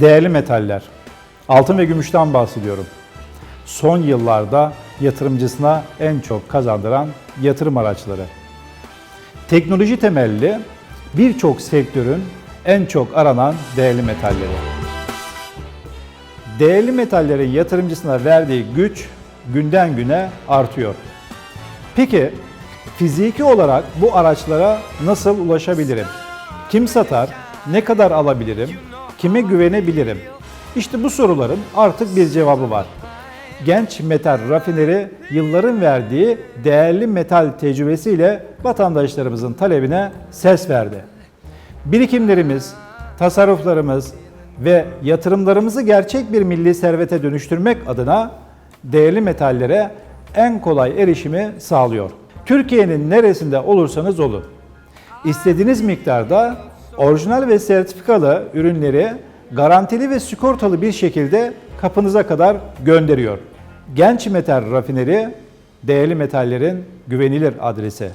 Değerli metaller, altın ve gümüşten bahsediyorum. Son yıllarda yatırımcısına en çok kazandıran yatırım araçları. Teknoloji temelli birçok sektörün en çok aranan değerli metalleri. Değerli metallerin yatırımcısına verdiği güç günden güne artıyor. Peki fiziki olarak bu araçlara nasıl ulaşabilirim? Kim satar? Ne kadar alabilirim? Kime güvenebilirim? İşte bu soruların artık bir cevabı var. Genç Metal Rafineri yılların verdiği değerli metal tecrübesiyle vatandaşlarımızın talebine ses verdi. Birikimlerimiz, tasarruflarımız ve yatırımlarımızı gerçek bir milli servete dönüştürmek adına değerli metallere en kolay erişimi sağlıyor. Türkiye'nin neresinde olursanız olun. İstediğiniz miktarda orijinal ve sertifikalı ürünleri garantili ve sigortalı bir şekilde kapınıza kadar gönderiyor. Genç Metal Rafineri değerli metallerin güvenilir adresi.